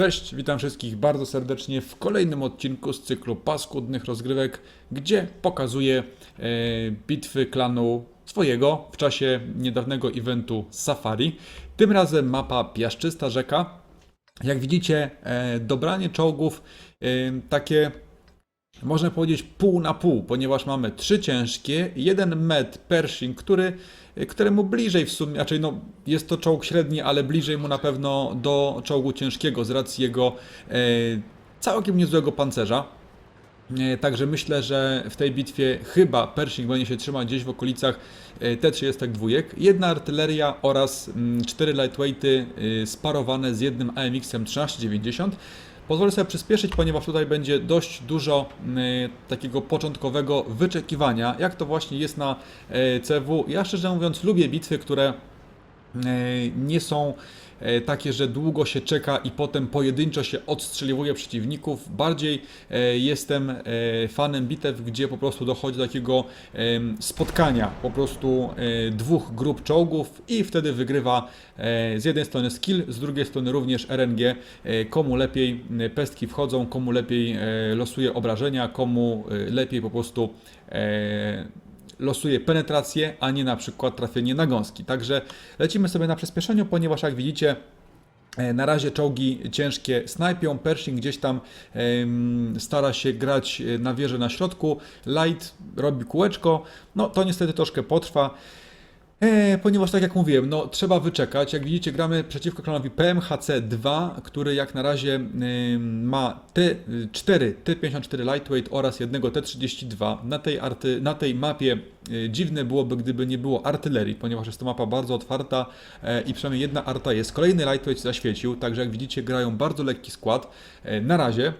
Cześć, witam wszystkich bardzo serdecznie w kolejnym odcinku z cyklu paskudnych rozgrywek, gdzie pokazuję e, bitwy klanu swojego w czasie niedawnego eventu Safari. Tym razem mapa Piaszczysta Rzeka. Jak widzicie, e, dobranie czołgów e, takie można powiedzieć pół na pół, ponieważ mamy trzy ciężkie, jeden med Pershing, który, któremu bliżej w sumie, raczej no, jest to czołg średni, ale bliżej mu na pewno do czołgu ciężkiego z racji jego e, całkiem niezłego pancerza. E, Także myślę, że w tej bitwie chyba Pershing będzie się trzymać gdzieś w okolicach e, T32. Jedna artyleria oraz mm, cztery lightweighty e, sparowane z jednym AMX-em 1390. Pozwolę sobie przyspieszyć, ponieważ tutaj będzie dość dużo y, takiego początkowego wyczekiwania, jak to właśnie jest na y, CW. Ja szczerze mówiąc lubię bitwy, które nie są y, takie, że długo się czeka i potem pojedynczo się odstrzeliwuje przeciwników. Bardziej y, jestem fanem bitew, gdzie po prostu dochodzi do takiego spotkania po prostu dwóch grup czołgów i wtedy wygrywa e, z jednej strony skill, z drugiej strony również RNG, e, komu lepiej e, pestki wchodzą, komu lepiej e, losuje obrażenia, komu e, lepiej po prostu e, losuje penetrację, a nie na przykład trafienie na gąski. Także lecimy sobie na przyspieszeniu, ponieważ jak widzicie E, Na razie czołgi ciężkie snajpią, Pershing gdzieś tam stara się grać e, na wieży na środku, Light robi kółeczko, no to niestety troszkę potrwa. E, ponieważ tak jak mówiłem, no trzeba wyczekać. Jak widzicie, gramy przeciwko klanowi PMHC2, który jak na razie ma T4, T54 Lightweight oraz jednego T32. Na tej, arty, na tej mapie y, dziwne byłoby, gdyby nie było artylerii, ponieważ jest to mapa bardzo otwarta e, i przynajmniej jedna arta jest. Kolejny Lightweight zaświecił, także jak widzicie, grają bardzo lekki skład. E, na razie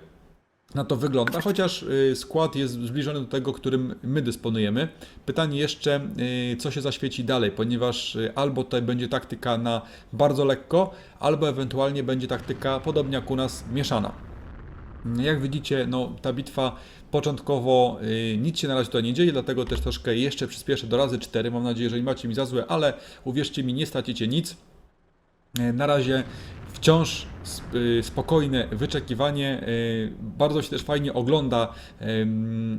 na to wygląda, chociaż y, skład jest zbliżony do tego, którym my dysponujemy. Pytanie jeszcze, y, co się zaświeci dalej, ponieważ y, albo tutaj będzie taktyka na bardzo lekko, albo ewentualnie będzie taktyka podobnie jak u nas mieszana. Jak widzicie, no, ta bitwa początkowo nic się na razie tutaj nie dzieje, dlatego też troszkę jeszcze przyspieszę do razy 4. Mam nadzieję, że nie macie mi za złe, ale uwierzcie mi, nie stracicie nic. Na razie wciąż y, spokojne wyczekiwanie. y, Bardzo się też fajnie ogląda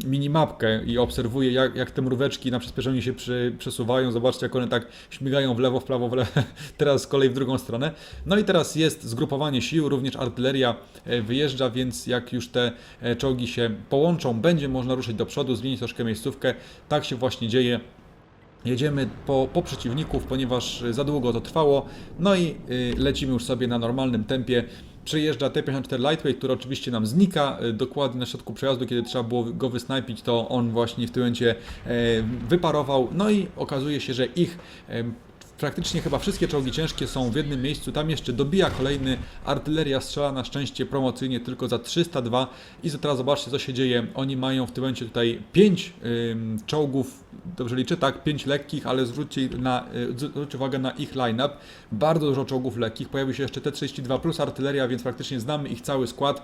minimapkę i obserwuje, jak, jak te mróweczki na przyspieszeniu się przy, przesuwają. Zobaczcie, jak one tak śmigają w lewo, w prawo, w lewo. Teraz z kolei w drugą stronę. No i teraz jest zgrupowanie sił, również artyleria e, wyjeżdża, więc jak już te e, czołgi się połączą, będzie można ruszyć do przodu, zmienić troszkę miejscówkę. Tak się właśnie dzieje. Jedziemy po, po przeciwników, ponieważ y, za długo to trwało. No i y, lecimy już sobie na normalnym tempie. Przejeżdża T-54 Lightweight, który oczywiście nam znika y, dokładnie na środku przejazdu, kiedy trzeba było go wysnajpić, to on właśnie w tym momencie e, wyparował. No i okazuje się, że ich praktycznie chyba wszystkie czołgi ciężkie są w jednym miejscu. Tam jeszcze dobija kolejny. Artyleria strzela na szczęście promocyjnie tylko za 302. I teraz zobaczcie, co się dzieje. Oni mają w tym momencie tutaj 5 czołgów, dobrze liczę, tak, 5 lekkich, ale zwróćcie, na, y, zwróćcie uwagę na ich line-up. Bardzo dużo czołgów lekkich. Pojawił się jeszcze T-32 plus artyleria, więc praktycznie znamy ich cały skład.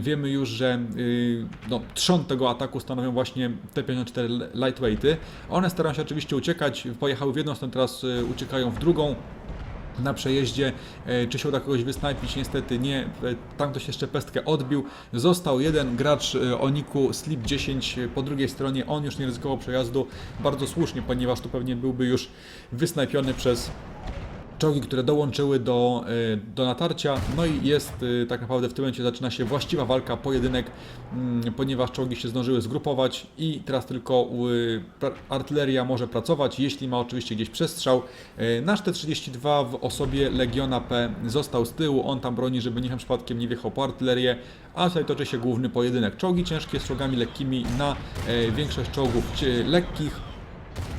Wiemy już, że y, no, trzon tego ataku stanowią właśnie T-54 lightweighty. One starają się oczywiście uciekać. Pojechały w jedną stronę, teraz y, uciekają w drugą na przejeździe, e, czy się uda kogoś wysnajpić, niestety nie, E, tam ktoś jeszcze pestkę odbił, został jeden gracz e, Oniku Slip 10 po drugiej stronie, on już nie ryzykował przejazdu, bardzo słusznie, ponieważ tu pewnie byłby już wysnajpiony przez czołgi, które dołączyły do, e, do natarcia. No i jest e, tak naprawdę w tym momencie zaczyna się właściwa walka, pojedynek, mm, ponieważ czołgi się zdążyły zgrupować i teraz tylko pra- artyleria może pracować, jeśli ma oczywiście gdzieś przestrzał. E, Nasz T-32 w osobie Legiona P został z tyłu, on tam broni, żeby niech przypadkiem nie wjechał po artylerię, a tutaj toczy się główny pojedynek. Czołgi ciężkie z czołgami lekkimi na e, większość czołgów lekkich.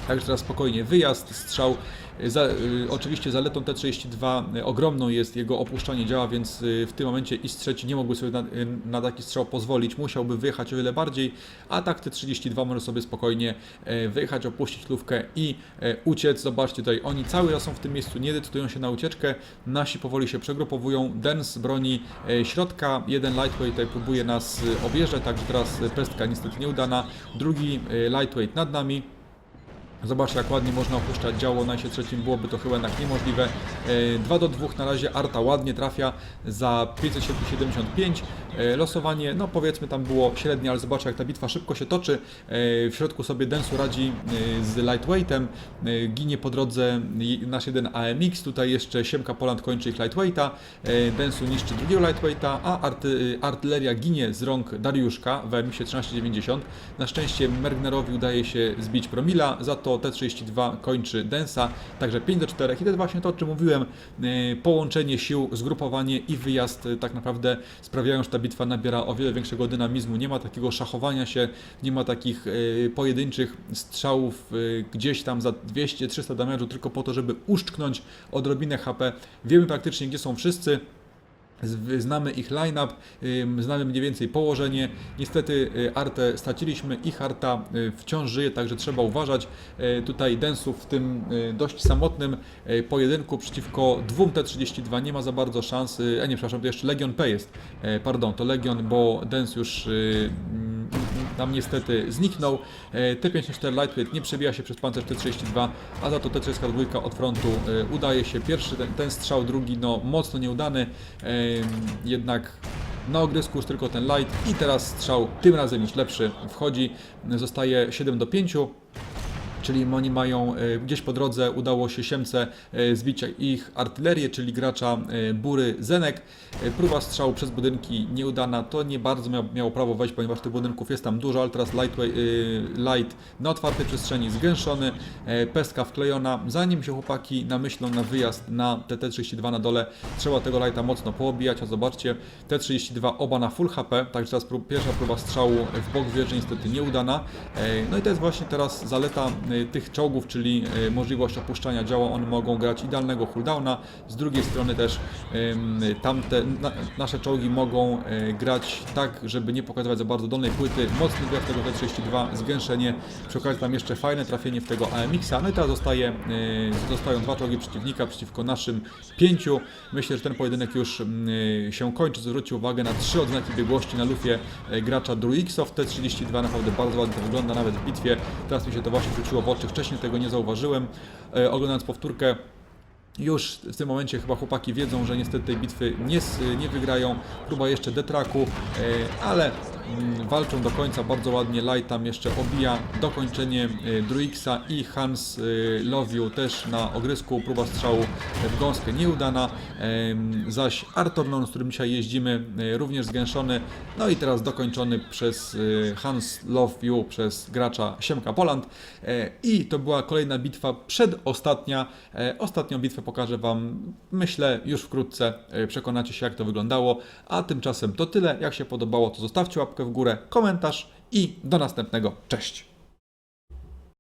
Także teraz spokojnie wyjazd, strzał. Za, y, oczywiście zaletą T-32 y, ogromną jest jego opuszczanie działa, więc y, w tym momencie i trzeci nie mógłby sobie na, na taki strzał pozwolić. Musiałby wyjechać o wiele bardziej, a tak T-32 może sobie spokojnie y, wyjechać, opuścić lówkę i y, uciec. Zobaczcie tutaj, oni cały czas są w tym miejscu, nie decydują się na ucieczkę. Nasi powoli się przegrupowują. Dens broni y, środka, jeden lightweight tutaj próbuje nas objeżdżać, także teraz pestka niestety nieudana. Drugi lightweight nad nami. Zobaczcie, jak ładnie można opuszczać działo. Na się trzecim byłoby to chyba jednak niemożliwe. 2 do 2 na razie. Arta ładnie trafia za 575. E, Losowanie, no powiedzmy tam było średnie, ale zobaczcie, jak ta bitwa szybko się toczy. E, W środku sobie Densu radzi e, z lightweightem. E, Ginie po drodze nasz jeden AMX. Tutaj jeszcze Siemka Poland kończy ich lightweighta. E, Densu niszczy drugiego lightweighta, a arty, artyleria ginie z rąk Dariuszka w AMX 1390. Na szczęście Mergnerowi udaje się zbić promila, za to T32 kończy Densa, także 5 do 4. I to jest właśnie to, o czym mówiłem, e, połączenie sił, zgrupowanie i wyjazd e, tak naprawdę sprawiają, że ta bitwa nabiera o wiele większego dynamizmu. Nie ma takiego szachowania się, nie ma takich e, pojedynczych strzałów gdzieś tam za 200-300 damage'u tylko po to, żeby uszczknąć odrobinę HP. Wiemy praktycznie, gdzie są wszyscy. Znamy ich line-up, znamy mniej więcej położenie. Niestety y, Artę straciliśmy, ich Arta y, wciąż żyje, także trzeba uważać. Y, Tutaj Densów w tym y, dość samotnym y, pojedynku przeciwko dwóm T32 nie ma za bardzo szans. A nie, przepraszam, to jeszcze Legion P jest. E, Pardon, to Legion, bo Dens już tam niestety zniknął. E, T54 Lightweight nie przebija się przez pancerz T32, a za to T32 od frontu e, udaje się pierwszy, ten, ten strzał, drugi no mocno nieudany, jednak na ogrysku już tylko ten light i teraz strzał tym razem już lepszy wchodzi, zostaje 7 do 5. Czyli oni mają e, gdzieś po drodze udało się Siemce e, zbić ich artylerię, czyli gracza e, Bury Zenek. Próba strzału przez budynki nieudana, to nie bardzo miał, miało prawo wejść, ponieważ tych budynków jest tam dużo, ale teraz lightway, light na otwartej przestrzeni zgęszony, pestka wklejona. Zanim się chłopaki namyślą na wyjazd na TT32 na dole, trzeba tego lighta mocno poobijać, a zobaczcie, T32 oba na full HP, także teraz pierwsza próba strzału w bok wieży niestety nieudana. No i to jest właśnie teraz zaleta tych czołgów, czyli e, możliwość opuszczania działa. One mogą grać idealnego cooldowna. Z drugiej strony też tamte na, nasze czołgi mogą e, grać tak, żeby nie pokazywać za bardzo dolnej płyty. Mocny graf tego T32, zgęszenie. Przy okazji tam jeszcze fajne trafienie w tego AMX-a. No i teraz zostaje, e, zostają dwa czołgi przeciwnika przeciwko naszym pięciu. Myślę, że ten pojedynek już e, się kończy. Zwróćcie uwagę na trzy odznaki biegłości na lufie e, gracza Druixow. T32 naprawdę bardzo ładnie to wygląda nawet w bitwie. Teraz mi się to właśnie rzuciło w oczy. Wcześniej tego nie zauważyłem. E, Oglądając powtórkę, już w tym momencie chyba chłopaki wiedzą, że niestety tej bitwy nie, nie wygrają. Próba jeszcze detraku, e, ale walczą do końca bardzo ładnie. Light tam jeszcze obija dokończenie e, Druixa i Hans e, Loviu też na ogrysku. Próba strzału w gąskę nieudana. Zaś Artornon, z którym dzisiaj jeździmy, e, również zgęszony. No i teraz dokończony przez Hans Loviu, przez gracza Siemka Poland. E, I to była kolejna bitwa, przedostatnia. E, Ostatnią bitwę pokażę Wam, myślę, już wkrótce e, przekonacie się, jak to wyglądało. A tymczasem to tyle. Jak się podobało, to zostawcie łapkę w górę, komentarz i do następnego. Cześć!